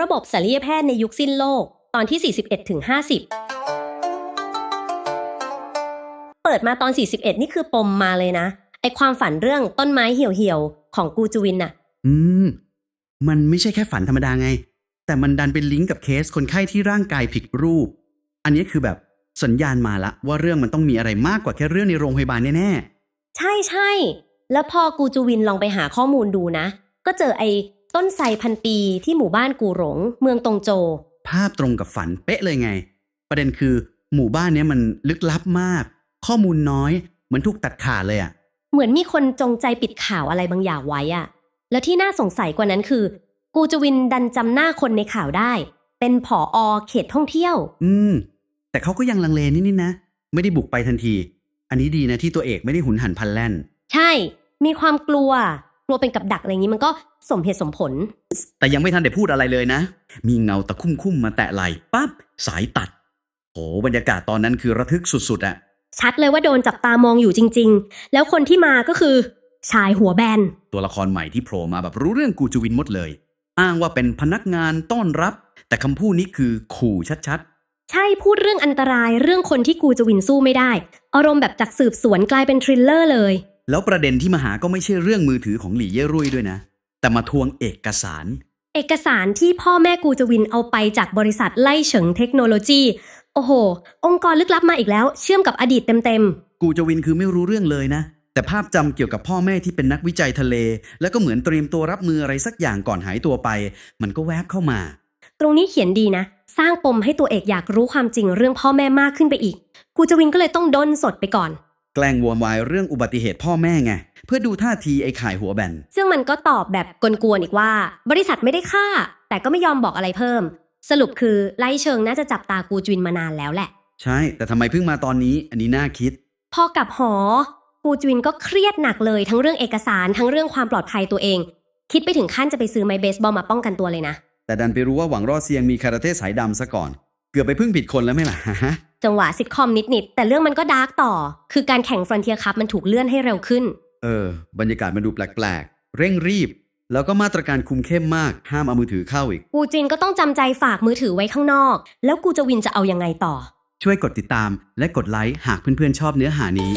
ระบบศัลยแพทย์ในยุคสิ้นโลก ตอนที่ 41ถึง50 เปิดมาตอน 41 นี่คือปมมาเลยนะ ไอความฝันเรื่องต้นไม้เหี่ยวๆ ของกูจูวินน่ะ อืม มันไม่ใช่แค่ฝันธรรมดาไง แต่มันดันเป็นลิงก์กับเคสคนไข้ที่ร่างกายผิดรูป อันนี้คือแบบสัญญาณมาละว่าเรื่องมันต้องมีอะไรมากกว่าแค่เรื่องในโรงพยาบาลแน่ใช่ใช่ แล้วพอกูจูวินลองไปหาข้อมูลดูนะ ก็เจอไอ้ ต้นไทรพันปีที่หมู่บ้านกูหลง เมืองตงโจๆภาพตรงกับฝันเป๊ะเลยไง ประเด็นคือ หมู่บ้านเนี้ยมันลึกลับมาก ข้อมูลน้อยเหมือนถูกตัดขาดเลยอะเหมือนมีคนจงใจปิดข่าวอะไรบางอย่างไว้อะแล้วที่น่าสงสัยกว่านั้นคือ กูจูวินดันจำหน้าคนในข่าวได้ เป็นผออเขตท่องเที่ยว อืม แต่เขาก็ยังลังเลนิดๆนะ ไม่ได้บุกไปทันที อันนี้ดีนะที่ตัวเอกไม่ได้หุนหันพลันแล่น ใช่ มีความกลัวก ลัวเป็นกับดักอะไรอย่างนี้มันก็สมเหตุสมผล แต่ยังไม่ทันได้พูดอะไรเลยนะ มีเงาตะคุ่มคุ่มๆมาแตะไหล่ปั๊บสายตัดโหบรรยากาศตอนนั้นคือระทึกสุดๆอะชัดเลยว่าโดนจับตามองอยู่จริง ๆ แล้วคนที่มาก็คือ ชายหัวแบน ตัวละครใหม่ที่โผล่มาแบบรู้เรื่องกูจูวินหมดเลย อ้างว่าเป็นพนักงานต้อนรับ แต่คำพูดนี้คือขู่ชัดใช่พูดเรื่องอันตรายเรื่องคนที่กูจะวินสู้ไม่ได้ อารมณ์แบบจากสืบสวนกลายเป็นทริลเลอร์เลยๆ แล้วประเด็นที่มาหาก็ไม่ใช่เรื่องมือถือของหลี่เย่รุ่ยด้วยนะ แต่มาทวงเอกสาร เอกสารที่พ่อแม่กูจะวินเอาไปจากบริษัทไล่เฉิงเทคโนโลยี โอ้โห องค์กรลึกลับมาอีกแล้ว เชื่อมกับอดีตเต็มกูจวินคือไม่รู้เรื่องเลยนะ แต่ภาพจำเกี่ยวกับพ่อแม่ที่เป็นนักวิจัยทะเล แล้วก็เหมือนเตรียมตัวรับมืออะไรสักอย่างก่อนหายตัวไป มันก็แวบเข้ามาๆตรงนี้เขียนดีนะ สร้างปมให้ตัวเอกอยากรู้ความจริงเรื่องพ่อแม่มากขึ้นไปอีก กูจะวินก็เลยต้องด้นสดไปก่อน แกล้งววนวายเรื่องอุบัติเหตุพ่อแม่ไง เพื่อดูท่าทีไอ้ขายหัวแบน ซึ่งมันก็ตอบแบบกวนๆอีกว่า บริษัทไม่ได้ฆ่า แต่ก็ไม่ยอมบอกอะไรเพิ่ม สรุปคือไล่เชิงน่าจะจับตากูจวินมานานแล้วแหละ ใช่ แต่ทำไมเพิ่งมาตอนนี้ อันนี้น่าคิด พอกลับหอ กูจวินก็เครียดหนักเลยทั้งเรื่องเอกสารทั้งเรื่องความปลอดภัยตัวเอง คิดไปถึงขั้นจะไปซื้อไม้เบสบอลมาป้องกันตัวเลยนะ แต่ดันไปรู้ว่าหวังรอดเซียงมีคาราเต้สายดำซะก่อน เกือบไปพึ่งผิดคนแล้วไหมล่ะฮะจังหวะซิทคอมนิดๆแต่เรื่องมันก็ดาร์กต่อ คือการแข่งฟรอนเทียคัพมันถูกเลื่อนให้เร็วขึ้น เออ บรรยากาศมันดูแปลกๆ เร่งรีบ แล้วก็มาตรการคุมเข้มมากห้ามเอามือถือเข้าอีก กูจินก็ต้องจำใจฝากมือถือไว้ข้างนอก แล้วกูจะวินจะเอายังไงต่อ ช่วยกดติดตามและกดไลค์หากเพื่อนๆชอบเนื้อหานี้